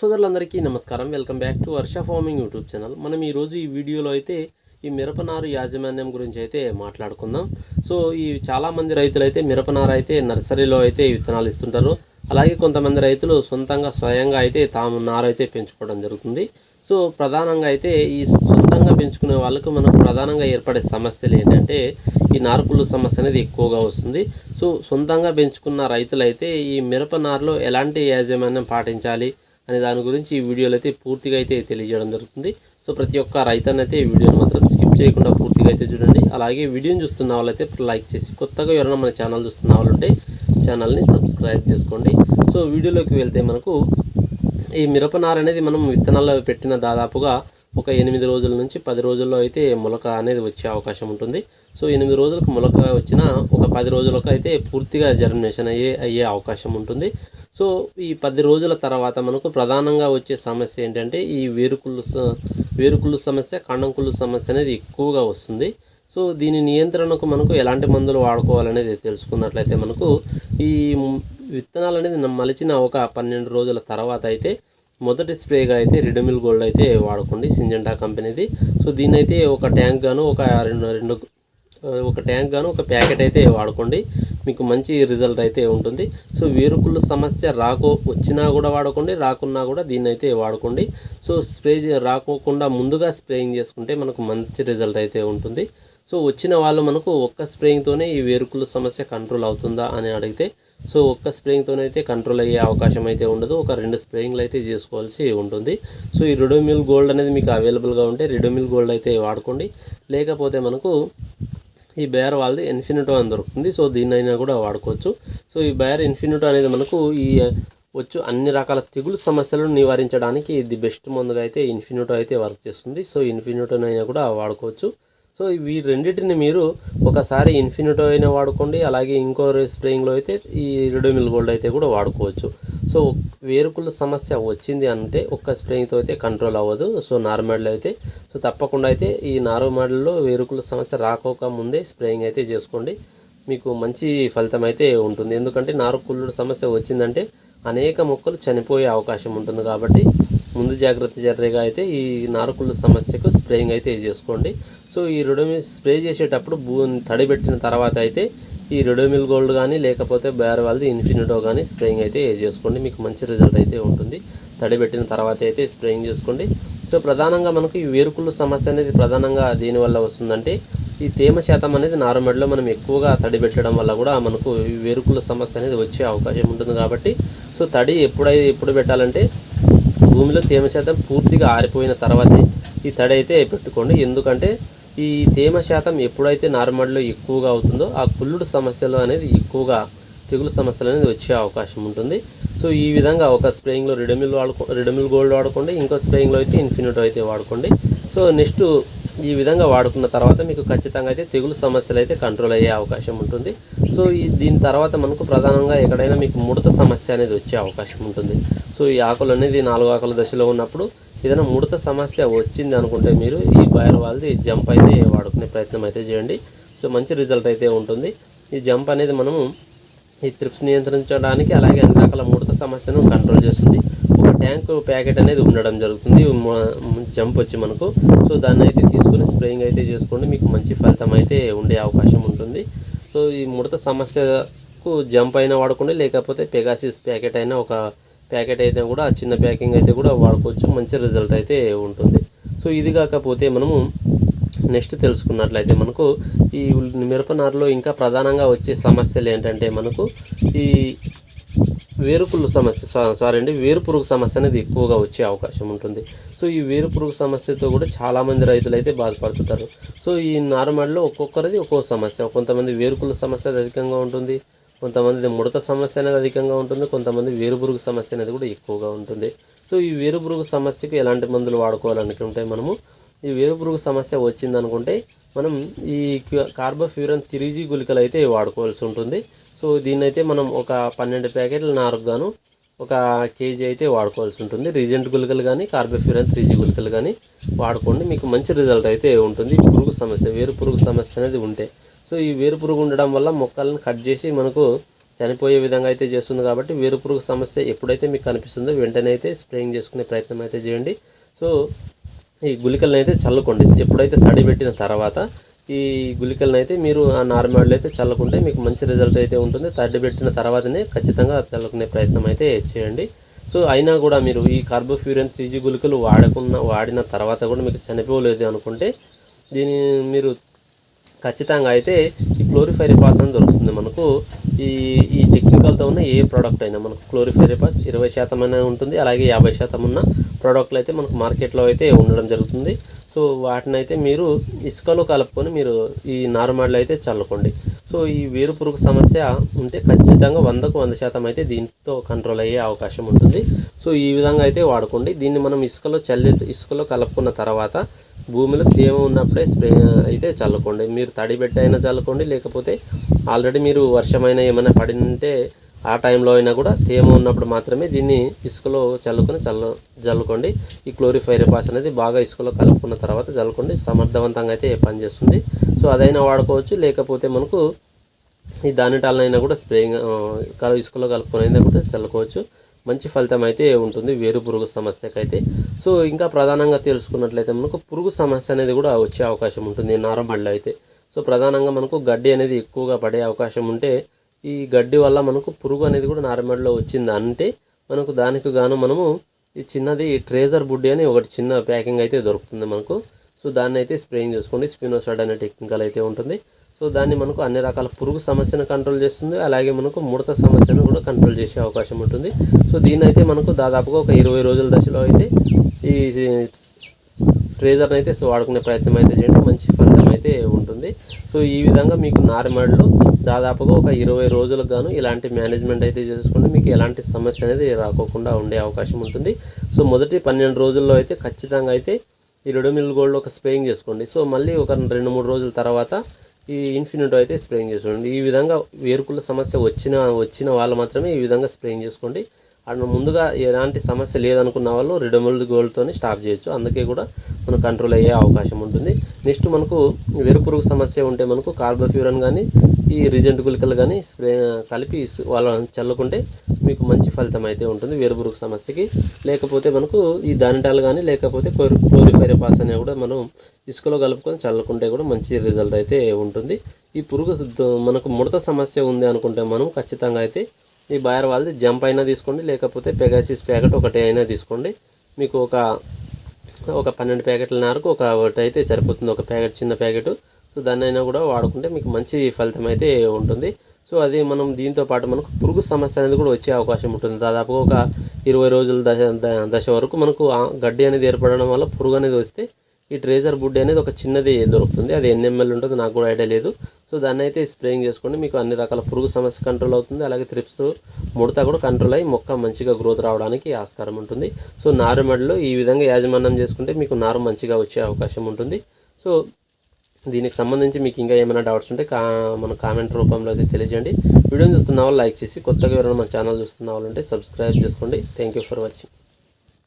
సోదరులందరికీ నమస్కారం. Welcome back to Varsha farming YouTube channel. మనం ఈరోజు ఈ వీడియోలో అయితే ఈ మిరపనారు యాజమాన్యం గురించి అయితే మాట్లాడుకుందాం. సో ఈ చాలామంది రైతులు అయితే మిరపనారు అయితే నర్సరీలో అయితే విత్తనాలు ఇస్తుంటారు. అలాగే కొంతమంది రైతులు సొంతంగా స్వయంగా అయితే తాము నారు అయితే పెంచుకోవడం జరుగుతుంది. సో ప్రధానంగా అయితే ఈ సొంతంగా పెంచుకునే వాళ్ళకు మనకు ప్రధానంగా ఏర్పడే సమస్యలు ఏంటంటే ఈ నారుకుళ్ళు సమస్య అనేది ఎక్కువగా వస్తుంది. సో సొంతంగా పెంచుకున్న రైతులైతే ఈ మిరప నారులో ఎలాంటి యాజమాన్యం పాటించాలి? అనే దాని గురించి ఈ వీడియోలో అయితే పూర్తిగా అయితే తెలియజేయడం జరుగుతుంది. సో ప్రతి ఒక్క రైతాన్ని అయితే ఈ వీడియోని మాత్రం స్కిప్ చేయకుండా పూర్తిగా అయితే చూడండి. అలాగే వీడియోని చూస్తున్న వాళ్ళైతే లైక్ చేసి కొత్తగా ఎవరైనా మన ఛానల్ చూస్తున్న వాళ్ళు ఉంటే ఛానల్ని సబ్స్క్రైబ్ చేసుకోండి. సో వీడియోలోకి వెళ్తే మనకు ఈ మిరపనార అనేది మనం విత్తనాల్లో పెట్టిన దాదాపుగా ఒక ఎనిమిది రోజుల నుంచి పది రోజుల్లో అయితే మొలక అనేది వచ్చే అవకాశం ఉంటుంది. సో ఎనిమిది రోజులకు మొలక వచ్చిన ఒక పది రోజులకు అయితే పూర్తిగా జర్మినేషన్ అయ్యే అయ్యే అవకాశం ఉంటుంది. సో ఈ పది రోజుల తర్వాత మనకు ప్రధానంగా వచ్చే సమస్య ఏంటంటే ఈ వేరుకుళ్ళు స- వేరుకుళ్ళు సమస్య కండంకుళ్ళు సమస్య అనేది ఎక్కువగా వస్తుంది. సో దీని నియంత్రణకు మనకు ఎలాంటి మందులు వాడుకోవాలనేది తెలుసుకున్నట్లయితే మనకు ఈ విత్తనాలు అనేది మలిచిన ఒక పన్నెండు రోజుల తర్వాత అయితే మొదటి స్ప్రేగా అయితే రెడమిల్ గోల్డ్ అయితే వాడుకోండి సింజెంటా కంపెనీది. సో దీన్ని అయితే ఒక ట్యాంక్ గాను ఒక రెండు రెండు ఒక ట్యాంక్ గాను ఒక ప్యాకెట్ అయితే వాడుకోండి. మీకు మంచి రిజల్ట్ అయితే ఉంటుంది. సో వేరుకుళ్ళు సమస్య రాకో వచ్చినా కూడా వాడుకోండి రాకున్నా కూడా దీన్ని అయితే వాడుకోండి. సో స్ప్రే రాకోకుండా ముందుగా స్ప్రేయింగ్ చేసుకుంటే మనకు మంచి రిజల్ట్ అయితే ఉంటుంది. సో వచ్చిన వాళ్ళు మనకు ఒక్క స్ప్రేయింగ్తోనే ఈ వేరుకుళ్ళు సమస్య కంట్రోల్ అవుతుందా అని అడిగితే సో ఒక్క స్ప్రేయింగ్తోనైతే కంట్రోల్ అయ్యే అవకాశం అయితే ఉండదు. ఒక రెండు స్ప్రేయింగ్లు అయితే చేసుకోవాల్సి ఉంటుంది. సో ఈ రిడోమిల్ గోల్డ్ అనేది మీకు అవైలబుల్గా ఉంటే రిడోమిల్ గోల్డ్ అయితే వాడుకోండి. లేకపోతే మనకు ఈ బేర్ వాళ్ళది ఇన్ఫినిటో అని దొరుకుతుంది. సో దీన్నైనా కూడా వాడుకోవచ్చు. సో ఈ బేర్ ఇన్ఫినిటో అనేది మనకు ఈ వచ్చు అన్ని రకాల తెగులు సమస్యలను నివారించడానికి ది బెస్ట్ మందుగా అయితే ఇన్ఫినిటో అయితే వర్క్ చేస్తుంది. సో ఇన్ఫినిటోనైనా కూడా వాడుకోవచ్చు. సో ఇవి రెండింటిని మీరు ఒకసారి ఇన్ఫినిటో అయినా వాడుకోండి అలాగే ఇంకో స్ప్రేయింగ్లో అయితే ఈ రెడోమిల్ గోల్డ్ అయితే కూడా వాడుకోవచ్చు. సో వేరుకుల సమస్య వచ్చింది అంటే ఒక్క స్ప్రేయింగ్తో అయితే కంట్రోల్ అవ్వదు. సో నార్మల్ అయితే సో తప్పకుండా అయితే ఈ నార్మల్లో వేరుకుల సమస్య రాకోక ముందే స్ప్రేయింగ్ అయితే చేసుకోండి. మీకు మంచి ఫలితం అయితే ఉంటుంది. ఎందుకంటే నారు కుళ్ళు సమస్య వచ్చిందంటే అనేక మొక్కలు చనిపోయే అవకాశం ఉంటుంది కాబట్టి ముందు జాగ్రత్త చర్యగా అయితే ఈ నారకుళ్ళ సమస్యకు స్ప్రేయింగ్ అయితే చేసుకోండి. సో ఈ రెడోమిల్ స్ప్రే చేసేటప్పుడు భూ తడిబెట్టిన తర్వాత అయితే ఈ రెడోమిల్ గోల్డ్ కానీ లేకపోతే బేరవాల్ది ఇన్ఫినిటో కానీ స్ప్రేయింగ్ అయితే చేసుకోండి. మీకు మంచి రిజల్ట్ అయితే ఉంటుంది. తడిబెట్టిన తర్వాత అయితే స్ప్రేయింగ్ చేసుకోండి. సో ప్రధానంగా మనకు ఈ వేరుకుళ్ళు సమస్య అనేది ప్రధానంగా దీనివల్ల వస్తుందంటే ఈ తేమ శాతం అనేది నారుమడిలో మనం ఎక్కువగా తడి పెట్టడం వల్ల కూడా మనకు ఈ వేరుకుల సమస్య అనేది వచ్చే అవకాశం ఉంటుంది కాబట్టి సో తడి ఎప్పుడైతే ఎప్పుడు పెట్టాలంటే భూమిలో తేమ శాతం పూర్తిగా ఆరిపోయిన తర్వాతే ఈ తడి అయితే పెట్టుకోండి. ఎందుకంటే ఈ తేమ శాతం ఎప్పుడైతే నారుమడిలో ఎక్కువగా అవుతుందో ఆ కుళ్ళుడు సమస్యలు అనేది ఎక్కువగా తెగులు సమస్యలు అనేది వచ్చే అవకాశం ఉంటుంది. సో ఈ విధంగా ఒక స్ప్రేయింగ్లో రెడమిల్ వాడుకో రెడమిల్ గోల్డ్ వాడుకోండి. ఇంకో స్ప్రేయింగ్లో అయితే ఇన్ఫినిటో అయితే వాడుకోండి. సో నెక్స్ట్ ఈ విధంగా వాడుకున్న తర్వాత మీకు ఖచ్చితంగా అయితే తెగులు సమస్యలు అయితే కంట్రోల్ అయ్యే అవకాశం ఉంటుంది. సో ఈ దీని తర్వాత మనకు ప్రధానంగా ఎక్కడైనా మీకు ముడత సమస్య అనేది వచ్చే అవకాశం ఉంటుంది. సో ఈ ఆకులు అనేది నాలుగు ఆకుల దశలో ఉన్నప్పుడు ఏదైనా ముడత సమస్య వచ్చింది అనుకుంటే మీరు ఈ బయర్ వాళ్ళది జంప్ అయితే వాడుకునే ప్రయత్నం అయితే చేయండి. సో మంచి రిజల్ట్ అయితే ఉంటుంది. ఈ జంప్ అనేది మనము ఈ త్రిప్స్ నియంత్రించడానికి అలాగే అన్ని రకాల ముడత సమస్యను కంట్రోల్ చేస్తుంది. ఒక ట్యాంక్ ప్యాకెట్ అనేది ఉండడం జరుగుతుంది. జంప్ వచ్చి మనకు. సో దాన్ని అయితే తీసుకొని స్ప్రేయింగ్ అయితే చేసుకోండి. మీకు మంచి ఫలితం అయితే ఉండే అవకాశం ఉంటుంది. సో ఈ ముడత సమస్యకు జంప్ అయినా వాడుకోండి లేకపోతే పెగాసిస్ ప్యాకెట్ అయినా ఒక ప్యాకెట్ అయితే కూడా ఆ చిన్న ప్యాకింగ్ అయితే కూడా వాడుకోవచ్చు. మంచి రిజల్ట్ అయితే ఉంటుంది. సో ఇది కాకపోతే మనము నెక్స్ట్ తెలుసుకున్నట్లయితే మనకు ఈ మిరపనారులో ఇంకా ప్రధానంగా వచ్చే సమస్యలు ఏంటంటే మనకు ఈ వేరుపురుగు సమస్య సారీ అండి వేరు పురుగు సమస్య అనేది ఎక్కువగా వచ్చే అవకాశం ఉంటుంది. సో ఈ వేరు పురుగు సమస్యతో కూడా చాలామంది రైతులు అయితే బాధపడుతుంటారు. సో ఈ నార్మల్లో ఒక్కొక్కరిది ఒక్కో సమస్య. కొంతమంది వేరుకుల సమస్య అధికంగా ఉంటుంది. కొంతమంది ముడత సమస్య అనేది అధికంగా ఉంటుంది. కొంతమంది వేరుపురుగు సమస్య అనేది కూడా ఎక్కువగా ఉంటుంది. సో ఈ వేరుపురుగు సమస్యకు ఎలాంటి మందులు వాడుకోవాలనుకుంటే మనము ఈ వేరుపురుగు సమస్య వచ్చిందనుకుంటే మనం ఈ కార్బోఫ్యూరన్ తిరిజీ గుళికలు అయితే వాడుకోవాల్సి ఉంటుంది. సో దీన్నైతే మనం ఒక పన్నెండు ప్యాకెట్లు నారుకు గాను ఒక కేజీ అయితే వాడుకోవాల్సి ఉంటుంది. రీజెంట్ గుళికలు కానీ కార్బోఫ్యూరన్ త్రీజీ గుళికలు కానీ వాడుకోండి. మీకు మంచి రిజల్ట్ అయితే ఉంటుంది. ఈ పురుగు సమస్య వేరు పురుగు సమస్య అనేది ఉంటే. సో ఈ వేరు పురుగు ఉండడం వల్ల మొక్కలను కట్ చేసి మనకు చనిపోయే విధంగా అయితే చేస్తుంది కాబట్టి వేరు పురుగు సమస్య ఎప్పుడైతే మీకు కనిపిస్తుందో వెంటనే అయితే స్ప్రేయింగ్ చేసుకునే ప్రయత్నం అయితే చేయండి. సో ఈ గుళికలను అయితే చల్లుకోండి. ఎప్పుడైతే తడి పెట్టిన తర్వాత ఈ గుళికలను అయితే మీరు ఆ నార్మల్ అయితే చల్లకుంటే మీకు మంచి రిజల్ట్ అయితే ఉంటుంది. తడి పెట్టిన తర్వాతనే ఖచ్చితంగా చల్లుకునే ప్రయత్నం అయితే చేయండి. సో అయినా కూడా మీరు ఈ కార్బోఫ్యూరియన్ త్రీ జీ గుళికలు వాడకున్న వాడిన తర్వాత కూడా మీకు చనిపోలేదు అనుకుంటే దీని మీరు ఖచ్చితంగా అయితే ఈ క్లోరిఫైరిపాస్ అని దొరుకుతుంది మనకు. ఈ ఈ టెక్నికల్తో ఉన్న ఏ ప్రోడక్ట్ అయినా మనకు క్లోరిఫైరిపాస్ ఇరవై శాతం అయినా ఉంటుంది. అలాగే యాభై శాతం ఉన్న ప్రోడక్ట్లు అయితే మనకు మార్కెట్లో అయితే ఉండడం జరుగుతుంది. సో వాటిని అయితే మీరు ఇసుకలో కలుపుకొని మీరు ఈ నార్మల్ అయితే చల్లుకోండి. సో ఈ వేరు పురుగు సమస్య ఉంటే ఖచ్చితంగా వందకు వంద శాతం అయితే దీంతో కంట్రోల్ అయ్యే అవకాశం ఉంటుంది. సో ఈ విధంగా అయితే వాడుకోండి. దీన్ని మనం ఇసుకలో చల్లి ఇసుకలో కలుపుకున్న తర్వాత భూమిలో తేమ ఉన్నప్పుడే స్ప్రే అయితే చల్లుకోండి. మీరు తడి పెట్టి చల్లుకోండి. లేకపోతే ఆల్రెడీ మీరు వర్షమైనా ఏమైనా పడింటే ఆ టైంలో అయినా కూడా తేమ ఉన్నప్పుడు మాత్రమే దీన్ని ఇసుకలో చల్లుకొని చల్ల జల్లుకోండి. ఈ క్లోరిఫైరపాస్ అనేది బాగా ఇసుకలో కలుపుకున్న తర్వాత చల్లుకోండి సమర్థవంతంగా అయితే పనిచేస్తుంది. సో అదైనా వాడుకోవచ్చు. లేకపోతే మనకు ఈ దానిటాలనైనా కూడా స్ప్రేయింగ్ కల ఇసుకలో కలుపుకొని అయినా కూడా చల్లుకోవచ్చు. మంచి ఫలితం అయితే ఉంటుంది. వేరు పురుగు సమస్యకైతే. సో ఇంకా ప్రధానంగా తెలుసుకున్నట్లయితే మనకు పురుగు సమస్య అనేది కూడా వచ్చే అవకాశం ఉంటుంది. నార్మల్లో అయితే. సో ప్రధానంగా మనకు గడ్డి అనేది ఎక్కువగా పడే అవకాశం ఉంటే ఈ గడ్డి వల్ల మనకు పురుగు అనేది కూడా నారమడిలో వచ్చింది. అంటే మనకు దానికి గాను మనము ఈ చిన్నది ట్రేజర్ బుడ్డి అని ఒకటి చిన్న ప్యాకింగ్ అయితే దొరుకుతుంది మనకు. సో దాన్ని అయితే స్ప్రేయింగ్ చేసుకోండి. స్పినోసైడ్ అనే టెక్నికల్ అయితే ఉంటుంది. సో దాన్ని మనకు అన్ని రకాల పురుగు సమస్యను కంట్రోల్ చేస్తుంది. అలాగే మనకు ముడత సమస్యను కూడా కంట్రోల్ చేసే అవకాశం ఉంటుంది. సో దీన్ని అయితే మనకు దాదాపుగా ఒక ఇరవై రోజుల దశలో అయితే ఈ ట్రేజర్ని అయితే సో వాడుకునే ప్రయత్నం అయితే చేయండి. మంచి ఫలితం అయితే ఉంటుంది. సో ఈ విధంగా మీకు నార్మల్లో దాదాపుగా ఒక ఇరవై రోజులకు గాను ఇలాంటి మేనేజ్మెంట్ అయితే చేసుకుంటే మీకు ఎలాంటి సమస్య అనేది రాకోకుండా ఉండే అవకాశం ఉంటుంది. సో మొదటి పన్నెండు రోజుల్లో అయితే ఖచ్చితంగా అయితే ఈ రెడోమిల్ గోల్డ్ ఒక స్ప్రేయింగ్ చేసుకోండి. సో మళ్ళీ ఒక రెండు మూడు రోజుల తర్వాత ఈ ఇన్ఫినిటో అయితే స్ప్రేయింగ్ చేసుకోండి. ఈ విధంగా వేరుకుల సమస్య వచ్చిన వచ్చిన వాళ్ళు మాత్రమే ఈ విధంగా స్ప్రేయింగ్ చేసుకోండి. అండ్ ముందుగా ఎలాంటి సమస్య లేదనుకున్న వాళ్ళు రెడోమిల్ గోల్డ్తోని స్టాప్ చేయొచ్చు. అందుకే కూడా మనకు కంట్రోల్ అయ్యే అవకాశం ఉంటుంది. నెక్స్ట్ మనకు వెరుపురుగు సమస్య ఉంటే మనకు కార్బోఫ్యూరన్ కానీ ఈ రిజెంట్ గుళికలు కానీ స్ప్రే కలిపి వాళ్ళ చల్లుకుంటే మీకు మంచి ఫలితం అయితే ఉంటుంది వేరుపురుగు సమస్యకి. లేకపోతే మనకు ఈ దానిటాలు కానీ లేకపోతే క్లోరిఫైరపాస్ అనేవి కూడా మనం ఇసుకలో కలుపుకొని చల్లుకుంటే కూడా మంచి రిజల్ట్ అయితే ఉంటుంది. ఈ పురుగు మనకు ముడత సమస్య ఉంది అనుకుంటే మనం ఖచ్చితంగా అయితే ఈ బాయర్ వాళ్ళది జంప్ అయినా తీసుకోండి లేకపోతే పెగాసిస్ ప్యాకెట్ ఒకటి అయినా తీసుకోండి. మీకు ఒక ఒక పన్నెండు ప్యాకెట్ల మేరకు ఒక ఒకటి అయితే సరిపోతుంది ఒక ప్యాకెట్ చిన్న ప్యాకెట్. సో దాన్ని అయినా కూడా వాడుకుంటే మీకు మంచి ఫలితం అయితే ఉంటుంది. సో అది మనం దీంతో పాటు మనకు పురుగు సమస్య అనేది కూడా వచ్చే అవకాశం ఉంటుంది. దాదాపుగా ఒక ఇరవై రోజుల దశ దశ వరకు మనకు గడ్డి అనేది ఏర్పడడం వల్ల పురుగు అనేది వస్తే ఈ ట్రేజర్ బుడ్డి అనేది ఒక చిన్నది దొరుకుతుంది. అది ఎన్ని ఎంఎల్ ఉంటుందో నాకు కూడా ఐడియా లేదు. సో దాన్ని అయితే స్ప్రేయింగ్ చేసుకోండి. మీకు అన్ని రకాల పురుగు సమస్య కంట్రోల్ అవుతుంది. అలాగే త్రిప్స్ ముడత కూడా కంట్రోల్ అయ్యి మొక్క మంచిగా గ్రోత్ రావడానికి ఆస్కారం ఉంటుంది. సో నారుమడిలో ఈ విధంగా యాజమాన్యం చేసుకుంటే మీకు నారు మంచిగా వచ్చే అవకాశం ఉంటుంది. సో దీనికి సంబంధించి మీకు ఇంకా ఏమైనా డౌట్స్ ఉంటే కా మన కామెంట్ రూపంలో అయితే తెలియజేయండి. వీడియోని చూస్తున్న వాళ్ళు లైక్ చేసి కొత్తగా ఎవరైనా మన ఛానల్ చూస్తున్న వాళ్ళు ఉంటే సబ్స్క్రైబ్ చేసుకోండి. Thank you for watching.